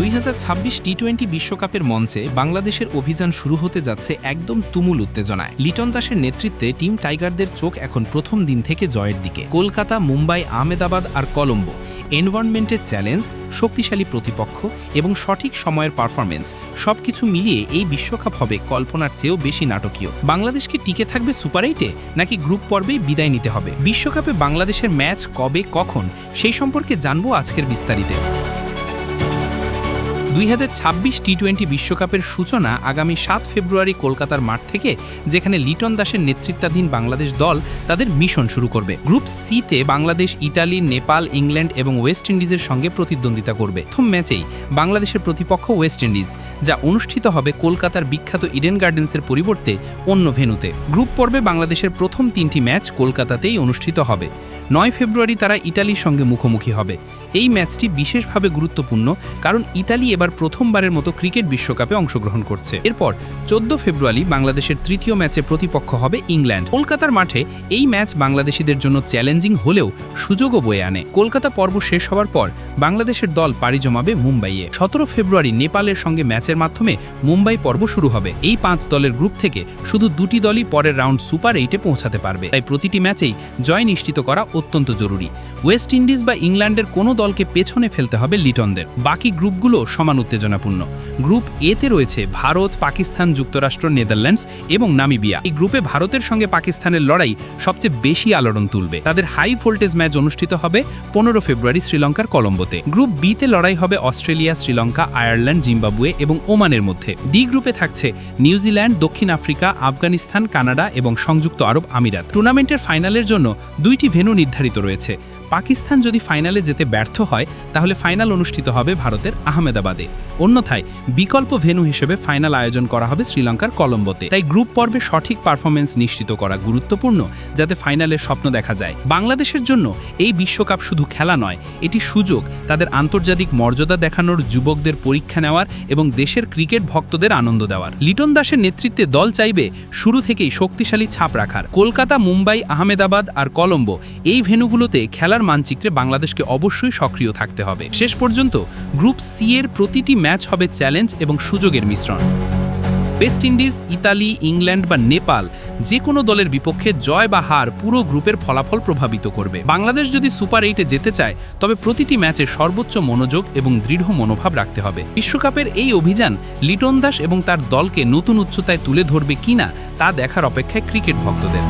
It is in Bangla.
দুই হাজার ছাব্বিশ টি টোয়েন্টি বিশ্বকাপের মঞ্চে বাংলাদেশের অভিযান শুরু হতে যাচ্ছে একদম তুমুল উত্তেজনায়। লিটন দাসের নেতৃত্বে টিম টাইগারদের চোখ এখন প্রথম দিন থেকে জয়ের দিকে। কলকাতা, মুম্বাই, আহমেদাবাদ আর কলম্বো। এনভায়রনমেন্টের চ্যালেঞ্জ, শক্তিশালী প্রতিপক্ষ এবং সঠিক সময়ের পারফরমেন্স সবকিছু মিলিয়ে এই বিশ্বকাপ হবে কল্পনার চেয়েও বেশি নাটকীয়। বাংলাদেশকে টিকে থাকবে সুপার এইটে, নাকি গ্রুপ পর্বেই বিদায় নিতে হবে? বিশ্বকাপে বাংলাদেশের ম্যাচ কবে, কখন, সেই সম্পর্কে জানব আজকের বিস্তারিতে। দুই হাজার ছাব্বিশ টি টোয়েন্টি বিশ্বকাপের সূচনা আগামী সাত ফেব্রুয়ারি কলকাতার মাঠ থেকে, যেখানে লিটন দাসের নেতৃত্বাধীন বাংলাদেশ দল তাদের মিশন শুরু করবে। গ্রুপ সিতে বাংলাদেশ, ইটালি, নেপাল, ইংল্যান্ড এবং ওয়েস্ট ইন্ডিজের সঙ্গে প্রতিদ্বন্দ্বিতা করবে। প্রথম ম্যাচেই বাংলাদেশের প্রতিপক্ষ ওয়েস্ট ইন্ডিজ, যা অনুষ্ঠিত হবে কলকাতার বিখ্যাত ইডেন গার্ডেন্সের পরিবর্তে অন্য ভেন্যুতে। গ্রুপ পর্বে বাংলাদেশের প্রথম তিনটি ম্যাচ কলকাতাতেই অনুষ্ঠিত হবে। নয় ফেব্রুয়ারি তারা ইটালির সঙ্গে মুখোমুখি হবে। এই ম্যাচটি বিশেষভাবে গুরুত্বপূর্ণ কারণ ইতালি এবার প্রথমবারের মতো ক্রিকেট বিশ্বকাপে অংশগ্রহণ করছে। এরপর চোদ্দ ফেব্রুয়ারি বাংলাদেশের তৃতীয় ম্যাচে প্রতিপক্ষ হবে ইংল্যান্ড। কলকাতার মাঠে এই ম্যাচ বাংলাদেশিদের জন্য চ্যালেঞ্জিং হলেও সুযোগও বয়ে আনে। কলকাতা পর্ব শেষ হওয়ার পর বাংলাদেশের দল পাড়ি জমাবে মুম্বাইয়ে। সতেরো ফেব্রুয়ারি নেপালের সঙ্গে ম্যাচের মাধ্যমে মুম্বাই পর্ব শুরু হবে। এই পাঁচ দলের গ্রুপ থেকে শুধু দুটি দলই পরের রাউন্ড সুপার এইটে পৌঁছাতে পারবে। তাই প্রতিটি ম্যাচেই জয় নিশ্চিত করা অত্যন্ত জরুরি। ওয়েস্ট ইন্ডিজ বা ইংল্যান্ডের কোনো দলকে পেছনে ফেলতে হবে লিটনদের। বাকি গ্রুপগুলো সমান উত্তেজনাপূর্ণ। গ্রুপ এতে রয়েছে ভারত, পাকিস্তান, যুক্তরাষ্ট্র, নেদারল্যান্ডস এবং নামিবিয়া। এই গ্রুপে ভারতের সঙ্গে পাকিস্তানের লড়াই সবচেয়ে বেশি আলোড়ন তুলবে। তাদের হাই ভোল্টেজ ম্যাচ অনুষ্ঠিত হবে পনেরো ফেব্রুয়ারি শ্রীলঙ্কার কলম্বোতে। গ্রুপ বিতে লড়াই হবে অস্ট্রেলিয়া, শ্রীলঙ্কা, আয়ারল্যান্ড, জিম্বাবুয়ে এবং ওমানের মধ্যে। ডি গ্রুপে থাকছে নিউজিল্যান্ড দক্ষিণ আফ্রিকা, আফগানিস্তান, কানাডা এবং সংযুক্ত আরব আমিরাত। টুর্নামেন্টের ফাইনালের জন্য দুইটি ভেন্যু নির্ধারিত রয়েছে। পাকিস্তান যদি ফাইনালে যেতে ব্যর্থ হয়, তাহলে ফাইনাল অনুষ্ঠিত হবে ভারতের আহমেদাবাদে। অন্যথায়, বিকল্প ভেন্যু হিসেবে ফাইনাল আয়োজন করা হবে শ্রীলঙ্কার কলম্বোতে। তাই গ্রুপ পর্বে সঠিক পারফরমেন্স নিশ্চিত করা গুরুত্বপূর্ণ, যাতে ফাইনালের স্বপ্ন দেখা যায়। বাংলাদেশের জন্য এই বিশ্বকাপ শুধু খেলা নয়, এটি সুযোগ। তাদের আন্তর্জাতিক মর্যাদা দেখানোর যুবকদের পরীক্ষা নেওয়ার এবং দেশের ক্রিকেট ভক্তদের আনন্দ দেওয়ার। লিটন দাসের নেতৃত্বে দল চাইবে শুরু থেকেই শক্তিশালী ছাপ রাখার। কলকাতা, মুম্বাই, আহমেদাবাদ আর কলম্বো এই ভেন্যুগুলোতে খেলার মানচিত্রে বাংলাদেশকে অবশ্যই সক্রিয় থাকতে হবে। শেষ পর্যন্ত গ্রুপ সি এর প্রতিটি ম্যাচ হবে চ্যালেঞ্জ এবং সুযোগের মিশ্রণ। ওয়েস্ট ইন্ডিজ, ইতালি, ইংল্যান্ড বা নেপাল যে কোনো দলের বিপক্ষে জয় বা হার পুরো গ্রুপের ফলাফল প্রভাবিত করবে। বাংলাদেশ যদি সুপার এইটে যেতে চায়, তবে প্রতিটি ম্যাচে সর্বোচ্চ মনোযোগ এবং দৃঢ় মনোভাব রাখতে হবে। বিশ্বকাপের এই অভিযান লিটন দাস এবং তার দলকে নতুন উচ্চতায় তুলে ধরবে কিনা, তা দেখার অপেক্ষায় ক্রিকেট ভক্তদের।